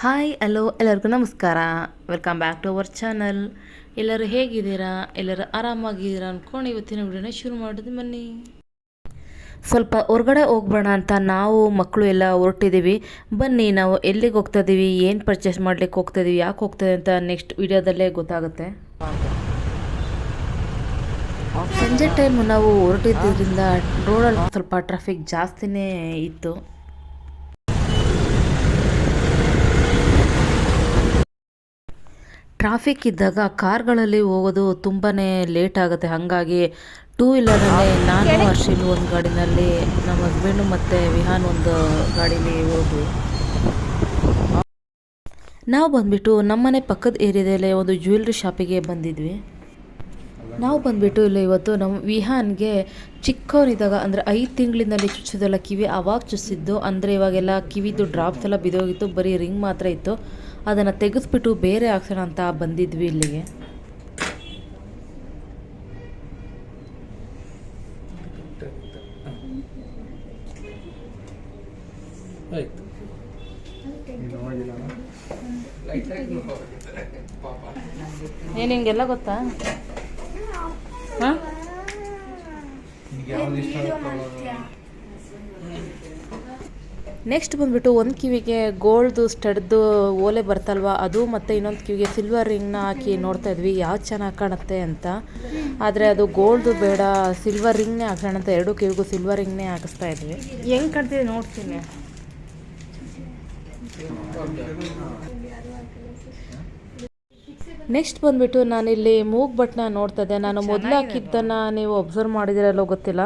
Hi, hello, ಎಲ್ಲರಿಗೂ ನಮಸ್ಕಾರ. Welcome back to our channel ಎಲ್ಲರೂ ಹೇಗಿದ್ದೀರಾ? ಎಲ್ಲರೂ ಆರಾಮಾಗಿದ್ದೀರಾ ಅಂದ್ಕೊಂಡು ಇವತ್ತಿನ ವಿಡಿಯೋನ ಶುರು ಮಾಡೋದು ಬನ್ನಿ. ಸ್ವಲ್ಪ ಹೊರಗಡೆ ಹೋಗ್ಬೇಡ ಅಂತ ನಾವು, ಮಕ್ಕಳು ಎಲ್ಲ ಹೊರಟಿದ್ದೀವಿ. ಬನ್ನಿ, ನಾವು ಎಲ್ಲಿಗೆ ಹೋಗ್ತಾ ಇದ್ದೀವಿ ಏನು ಪರ್ಚೇಸ್ ಮಾಡ್ಲಿಕ್ಕೆ ಹೋಗ್ತಾ ಇದೀವಿ? ಯಾಕೆ ಹೋಗ್ತಾ ಅಂತ ನೆಕ್ಸ್ಟ್ ವಿಡಿಯೋದಲ್ಲೇ ಗೊತ್ತಾಗುತ್ತೆ. ಸಂಜೆ ಟೈಮ್ ನಾವು ಹೊರಟಿದ್ದರಿಂದ ರೋಡಲ್ಲಿ ಸ್ವಲ್ಪ ಟ್ರಾಫಿಕ್ ಜಾಸ್ತಿನೇ ಇತ್ತು. ಟ್ರಾಫಿಕ್ ಇದ್ದಾಗ ಕಾರ್ಗಳಲ್ಲಿ ಹೋಗೋದು ತುಂಬಾ ಲೇಟ್ ಆಗುತ್ತೆ. ಹಾಗಾಗಿ ಟೂ ವೀಲರಲ್ಲಿ ನಾನು ಹರ್ಷಿಲ್ ಒಂದು ಗಾಡಿನಲ್ಲಿ, ನಮ್ಮ ಹಸ್ಬೆಂಡು ಮತ್ತು ವಿಹಾನ್ ಒಂದು ಗಾಡೀಲಿ ಹೋದ್ವಿ. ನಾವು ಬಂದ್ಬಿಟ್ಟು ನಮ್ಮನೆ ಪಕ್ಕದ ಏರಿಯಾದಲ್ಲೇ ಒಂದು ಜ್ಯುವೆಲ್ರಿ ಶಾಪಿಗೆ ಬಂದಿದ್ವಿ. ನಾವು ಬಂದ್ಬಿಟ್ಟು ಇಲ್ಲಿ ಇವತ್ತು ನಮ್ಮ ವಿಹಾನ್ಗೆ ಚಿಕ್ಕವನಿದ್ದಾಗ, ಅಂದರೆ ಐದು ತಿಂಗಳಿನಲ್ಲಿ ಚುಚ್ಚೋದೆಲ್ಲ ಕಿವಿ ಅವಾಗ ಚುಚ್ಚಿದ್ದು, ಅಂದರೆ ಇವಾಗೆಲ್ಲ ಕಿವಿದು ಡ್ರಾಪ್ಸ್ ಎಲ್ಲ ಬಿದೋಗಿತ್ತು ಬರೀ ರಿಂಗ್ ಮಾತ್ರ ಇತ್ತು. ಅದನ್ನು ತೆಗೆಸ್ಬಿಟ್ಟು ಬೇರೆ ಹಾಕ್ಸೋಣ ಅಂತ ಬಂದಿದ್ವಿ ಇಲ್ಲಿಗೆ. ಏನು ಹಿಂಗೆಲ್ಲ ಗೊತ್ತಾ? ಹಾಂ ನೆಕ್ಸ್ಟ್ ಬಂದ್ಬಿಟ್ಟು ಒಂದು ಕಿವಿಗೆ ಗೋಲ್ಡ್ದು ಸ್ಟಡ್ದು ಓಲೆ ಬರ್ತಲ್ವ? ಅದು ಮತ್ತು ಇನ್ನೊಂದು ಕಿವಿಗೆ ಸಿಲ್ವರ್ ರಿಂಗ್ನ ಹಾಕಿ ನೋಡ್ತಾ ಇದ್ವಿ. ಯಾವ್ದು ಚೆನ್ನಾಗಿ ಕಾಣುತ್ತೆ ಅಂತ. ಆದರೆ ಅದು ಗೋಲ್ಡು ಬೇಡ ಸಿಲ್ವರ್ ರಿಂಗ್ನೇ ಹಾಕೋಣ ಅಂತ ಎರಡು ಕಿವಿಗೂ ಸಿಲ್ವರ್ ರಿಂಗ್ನೇ ಹಾಕಿಸ್ತಾ ಇದ್ವಿ. ಹೆಂಗೆ ಕಾಣ್ತಿದೆ ನೋಡ್ತೀನಿ. ನೆಕ್ಸ್ಟ್ ಬಂದ್ಬಿಟ್ಟು ನಾನಿಲ್ಲಿ ಮೂಗ್ ಬಟ್ನ ನೋಡ್ತಾ ಇದ್ದೆ ನಾನು ಮೊದಲು ಹಾಕಿದ್ದನ್ನು ನೀವು ಒಬ್ಸರ್ವ್ ಮಾಡಿದಿರಲ್ಲೋ ಗೊತ್ತಿಲ್ಲ.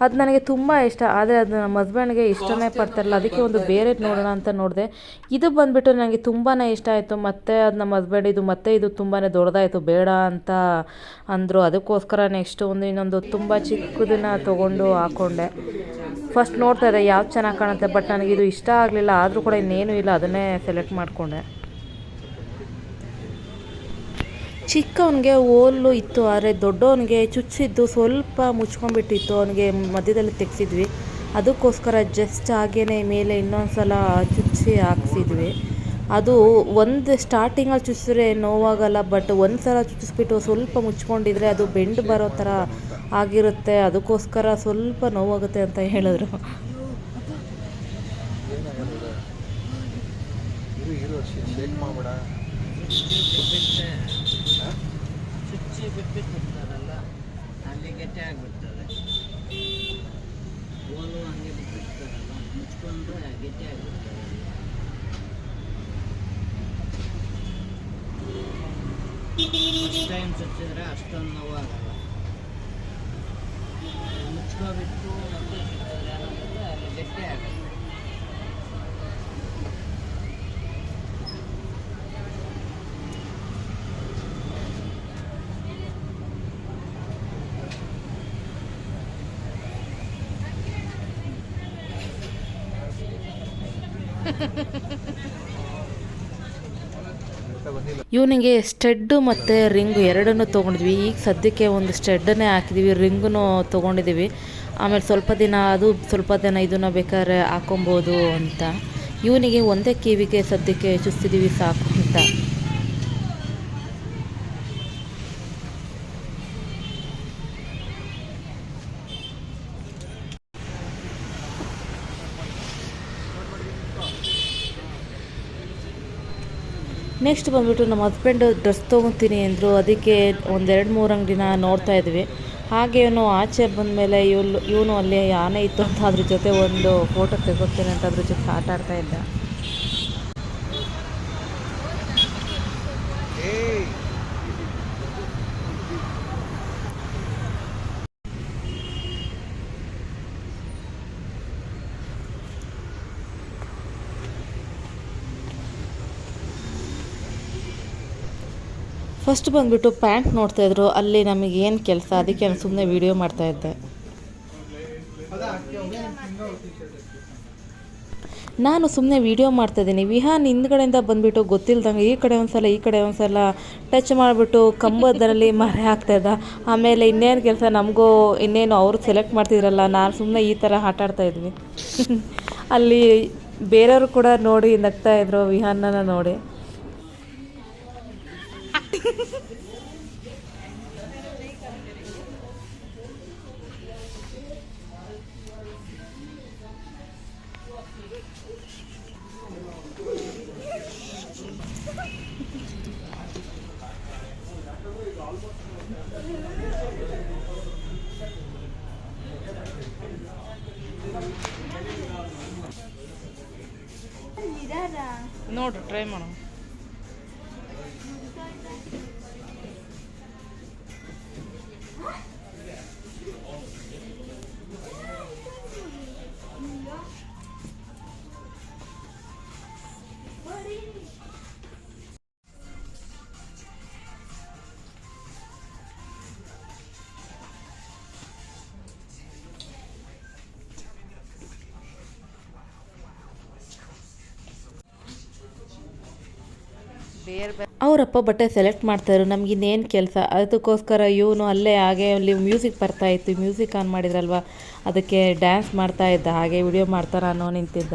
ಅದು ನನಗೆ ತುಂಬ ಇಷ್ಟ. ಆದರೆ ಅದು ನಮ್ಮ ಹಸ್ಬೆಂಡ್ಗೆ ಇಷ್ಟನೇ ಪಡ್ತಾರಲ್ಲ ಅದಕ್ಕೆ ಒಂದು ಬೇರೆ ನೋಡೋಣ ಅಂತ ನೋಡಿದೆ. ಇದು ಬಂದ್ಬಿಟ್ಟು ನನಗೆ ತುಂಬಾ ಇಷ್ಟ ಆಯಿತು. ಮತ್ತು ಅದು ನಮ್ಮ ಹಸ್ಬೆಂಡ್ ಇದು ಮತ್ತೆ ಇದು ತುಂಬಾ ದೊಡ್ಡದಾಯಿತು. ಬೇಡ ಅಂತ ಅಂದರು. ಅದಕ್ಕೋಸ್ಕರ ನೆಕ್ಸ್ಟ್ ಒಂದು ಇನ್ನೊಂದು ತುಂಬ ಚಿಕ್ಕದನ್ನು ತೊಗೊಂಡು ಹಾಕ್ಕೊಂಡೆ ಫಸ್ಟ್ ನೋಡ್ತಾ ಇದ್ದೆ ಯಾವ್ದು ಚೆನ್ನಾಗಿ ಕಾಣುತ್ತೆ? ಬಟ್ ನನಗಿದು ಇದು ಇಷ್ಟ ಆಗಲಿಲ್ಲ. ಆದರೂ ಕೂಡ ಇನ್ನೇನು ಇಲ್ಲ. ಅದನ್ನೇ ಸೆಲೆಕ್ಟ್ ಮಾಡಿಕೊಂಡೆ. ಚಿಕ್ಕವನಿಗೆ ಓಲು ಇತ್ತು, ಆದರೆ ದೊಡ್ಡವನಿಗೆ ಚುಚ್ಚಿದ್ದು ಸ್ವಲ್ಪ ಮುಚ್ಕೊಂಡ್ಬಿಟ್ಟಿತ್ತು. ಅವನಿಗೆ ಮಧ್ಯದಲ್ಲಿ ತೆಗೆಸಿದ್ವಿ. ಅದಕ್ಕೋಸ್ಕರ ಜಸ್ಟ್ ಹಾಗೇ ಮೇಲೆ ಇನ್ನೊಂದು ಸಲ ಚುಚ್ಚಿ ಹಾಕ್ಸಿದ್ವಿ. ಅದು ಒಂದು ಸ್ಟಾರ್ಟಿಂಗಲ್ಲಿ ಚುಚ್ಚಿದ್ರೆ ನೋವಾಗಲ್ಲ ಬಟ್ ಒಂದು ಸಲ ಚುಚ್ಚಿಸ್ಬಿಟ್ಟು ಸ್ವಲ್ಪ ಮುಚ್ಕೊಂಡಿದ್ರೆ ಅದು ಬೆಂಡ್ ಬರೋ ಥರ ಆಗಿರುತ್ತೆ. ಅದಕ್ಕೋಸ್ಕರ ಸ್ವಲ್ಪ ನೋವಾಗುತ್ತೆ ಅಂತ ಹೇಳಿದ್ರು. ಶೇಕ್ ಬಿಟ್ಬಿಟ್ಟು ಬಿಡ್ತಾರಲ್ಲ ಅಲ್ಲಿ ಗಟ್ಟಿ ಆಗಿಬಿಡ್ತದೆ. ಓಲು ಹಂಗೆ ಬಿಟ್ಟಿರ್ತಾರಲ್ಲ ಮುಚ್ಕೊಂಡ್ರೆ ಗಟ್ಟಿ ಆಗಿಬಿಡ್ತದೆ. ಟೈಮ್ ಚುಚ್ಚಿದ್ರೆ ಅಷ್ಟೊಂದು ನೋವಾಗಲ್ಲ. ಮುಚ್ಕೊಬಿಟ್ಟು ಮತ್ತೆ ಚುಚ್ಚಿದ್ರೆ ಅಲ್ಲಿ ಗಟ್ಟಿ ಆಗುತ್ತೆ ಇವನಿಗೆ ಸ್ಟೆಡ್ಡು ಮತ್ತು ರಿಂಗು ಎರಡನ್ನೂ ತೊಗೊಂಡಿದ್ವಿ. ಈಗ ಸದ್ಯಕ್ಕೆ ಒಂದು ಸ್ಟೆಡ್ಡನ್ನೇ ಹಾಕಿದ್ದೀವಿ ರಿಂಗೂ ತೊಗೊಂಡಿದ್ದೀವಿ ಆಮೇಲೆ ಸ್ವಲ್ಪ ದಿನ ಅದು, ಸ್ವಲ್ಪ ದಿನ ಇದನ್ನು ಬೇಕಾದ್ರೆ ಹಾಕೊಬೋದು ಅಂತ. ಇವನಿಗೆ ಒಂದೇ ಕಿವಿಗೆ ಸದ್ಯಕ್ಕೆ ಚುಸ್ತಿದ್ದೀವಿ ಸಾಕು ಅಂತ. ನೆಕ್ಸ್ಟ್ ಬಂದುಬಿಟ್ಟು ನಮ್ಮ ಹಸ್ಬೆಂಡ್ ಡ್ರೆಸ್ ತೊಗೊತೀನಿ ಅಂದರು. ಅದಕ್ಕೆ ಒಂದೆರಡು ಮೂರು ಅಂಗಡಿನ ನೋಡ್ತಾ ಇದ್ವಿ. ಹಾಗೆ ಇವನು ಆಚೆ ಬಂದಮೇಲೆ ಇವಳು ಇವನು ಅಲ್ಲಿ ಆನೆ ಇತ್ತು ಅಂತ ಅದ್ರ ಜೊತೆ ಒಂದು ಫೋಟೋ ತೆಗೋತೀನಿ ಅಂತ ಅದ್ರ ಜೊತೆ ಆಟ ಆಡ್ತಾ ಫಸ್ಟ್ ಬಂದುಬಿಟ್ಟು ಪ್ಯಾಂಟ್ ನೋಡ್ತಾಯಿದ್ರು ಅಲ್ಲಿ ನಮಗೆ ಏನು ಕೆಲಸ? ಅದಕ್ಕೆ ನಾನು ಸುಮ್ಮನೆ ವೀಡಿಯೋ ಮಾಡ್ತಾಯಿದ್ದೆ ನಾನು ಸುಮ್ಮನೆ ವೀಡಿಯೋ ಮಾಡ್ತಾಯಿದ್ದೀನಿ ವಿಹಾನ್ ಹಿಂದ್ಗಡೆಯಿಂದ ಬಂದುಬಿಟ್ಟು ಗೊತ್ತಿಲ್ದಂಗೆ ಈ ಕಡೆ ಒಂದು ಸಲ ಈ ಕಡೆ ಒಂದು ಸಲ ಟಚ್ ಮಾಡಿಬಿಟ್ಟು ಕಂಬದರಲ್ಲಿ ಮರೆ ಹಾಕ್ತಾಯಿದ್ದ ಆಮೇಲೆ ಇನ್ನೇನು ಕೆಲಸ? ನಮಗೂ ಇನ್ನೇನು ಅವರು ಸೆಲೆಕ್ಟ್ ಮಾಡ್ತಿದ್ರಲ್ಲ, ನಾನು ಸುಮ್ಮನೆ ಈ ಥರ ಆಟ ಆಡ್ತಾಯಿದ್ವಿ ಅಲ್ಲಿ ಬೇರೆಯವರು ಕೂಡ ನೋಡಿ ನಗ್ತಾ ಇದ್ರು ವಿಹಾನ್ನ ನೋಡಿ. ನೋಡು ಟ್ರೈ ಮಾಡು ಅವರಪ್ಪ ಬಟ್ಟೆ ಸೆಲೆಕ್ಟ್ ಮಾಡ್ತಾಯಿದ್ರು, ನಮ್ಗೆ ಇನ್ನೇನು ಕೆಲಸ? ಅದಕ್ಕೋಸ್ಕರ ಇವನು ಅಲ್ಲೇ ಹಾಗೆ ಅಲ್ಲಿ ಮ್ಯೂಸಿಕ್ ಬರ್ತಾ ಇತ್ತು ಮ್ಯೂಸಿಕ್ ಆನ್ ಮಾಡಿದ್ರಲ್ವ? ಅದಕ್ಕೆ ಡ್ಯಾನ್ಸ್ ಮಾಡ್ತಾ ಇದ್ದ, ಹಾಗೆ ವಿಡಿಯೋ ಮಾಡ್ತಾರ ಅನ್ನೋ ನಿಂತಿದ್ದ.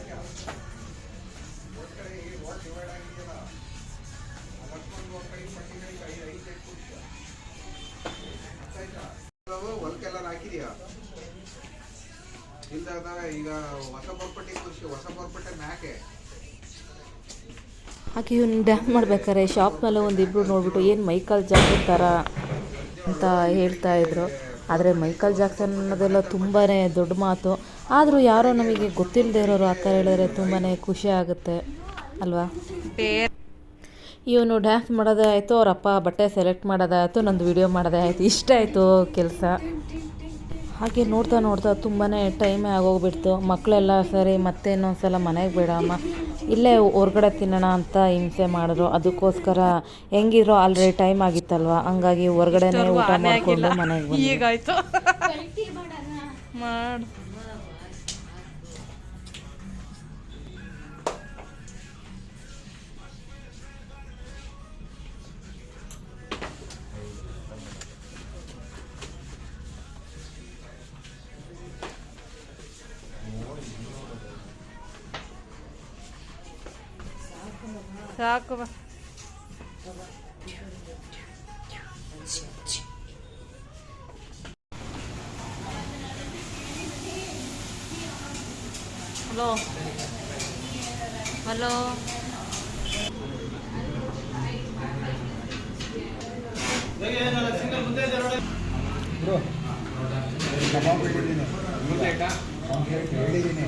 ಈಗ ಹೊಸ ಬರ್ಪಟ್ಟೆ ಖುಷಿ ಹೊಸ ಬರ್ಪಟ್ಟೆ ಮ್ಯಾಕೆ? ಹಾಗೆ ಇವ್ನು ಡ್ಯಾನ್ಸ್ ಮಾಡ್ಬೇಕಾರೆ ಶಾಪ್ನಲ್ಲೂ ಒಂದಿಬ್ಬರು ನೋಡ್ಬಿಟ್ಟು ಏನು ಮೈಕಲ್ ಜಾಕ್ಸನ್ ಥರ ಅಂತ ಹೇಳ್ತಾ ಇದ್ರು. ಆದರೆ ಮೈಕಲ್ ಜಾಕ್ಸನ್ ಅನ್ನೋದೆಲ್ಲ ತುಂಬಾ ದೊಡ್ಡ ಮಾತು. ಆದರೂ ಯಾರೋ ನಮಗೆ ಗೊತ್ತಿಲ್ಲದೆ ಇರೋರು ಆ ಥರ ಹೇಳಿದ್ರೆ ತುಂಬಾ ಖುಷಿ ಆಗುತ್ತೆ, ಅಲ್ವಾ? ಇವನು ಡ್ಯಾನ್ಸ್ ಮಾಡೋದೇ ಆಯಿತು ಅವರಪ್ಪ ಬಟ್ಟೆ ಸೆಲೆಕ್ಟ್ ಮಾಡೋದಾಯಿತು ನಂದು ವಿಡಿಯೋ ಮಾಡೋದೇ ಆಯಿತು. ಇಷ್ಟ ಆಯಿತು ಕೆಲಸ. ಹಾಗೆ ನೋಡ್ತಾ ನೋಡ್ತಾ ತುಂಬಾ ಟೈಮೇ ಆಗೋಗ್ಬಿಡ್ತು. ಮಕ್ಕಳೆಲ್ಲ ಸರಿ ಮತ್ತೆ ಇನ್ನೊಂದು ಸಲ ಮನೆಗೆ ಬೇಡ ಅಮ್ಮ ಇಲ್ಲೇ ಹೊರ್ಗಡೆ ತಿನ್ನೋಣ ಅಂತ ಹಿಂಸೆ ಮಾಡಿದ್ರು. ಅದಕ್ಕೋಸ್ಕರ ಹೆಂಗಿದ್ರು ಆಲ್ರೆಡಿ ಟೈಮ್ ಆಗಿತ್ತಲ್ವ? ಹಂಗಾಗಿ ಹೊರ್ಗಡೆನೇ ಊಟ ಮಾಡಿಕೊಂಡು ಮನೆಗೆ ಬಂದ್ವಿ. ಸಾಕು ಬಾ ಹಲೋ ಹಲೋ ಹೇಳಿದ್ದೀನಿ ಹೇಳಿದ್ದೀನಿ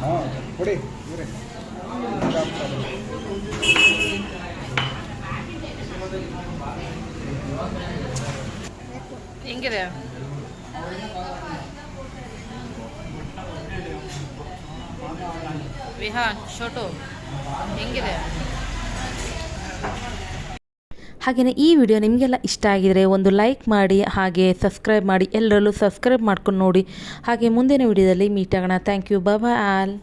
ಹಾಂ ಕೊಡಿ. ಇವರೇ ಹೆಂಗಿದೆ? ವಿಹಾನ್, ಶೋಟು, ಹೆಂಗಿದೆ? ಹಾಗೆಯೇ ಈ ವಿಡಿಯೋ ನಿಮಗೆಲ್ಲ ಇಷ್ಟ ಆಗಿದರೆ ಒಂದು ಲೈಕ್ ಮಾಡಿ, ಹಾಗೆ ಸಬ್ಸ್ಕ್ರೈಬ್ ಮಾಡಿ, ಎಲ್ಲರಲ್ಲೂ ಸಬ್ಸ್ಕ್ರೈಬ್ ಮಾಡ್ಕೊಂಡು ನೋಡಿ. ಹಾಗೆ ಮುಂದಿನ ವಿಡಿಯೋದಲ್ಲಿ ಮೀಟ್ ಆಗೋಣ. Thank you. Bye all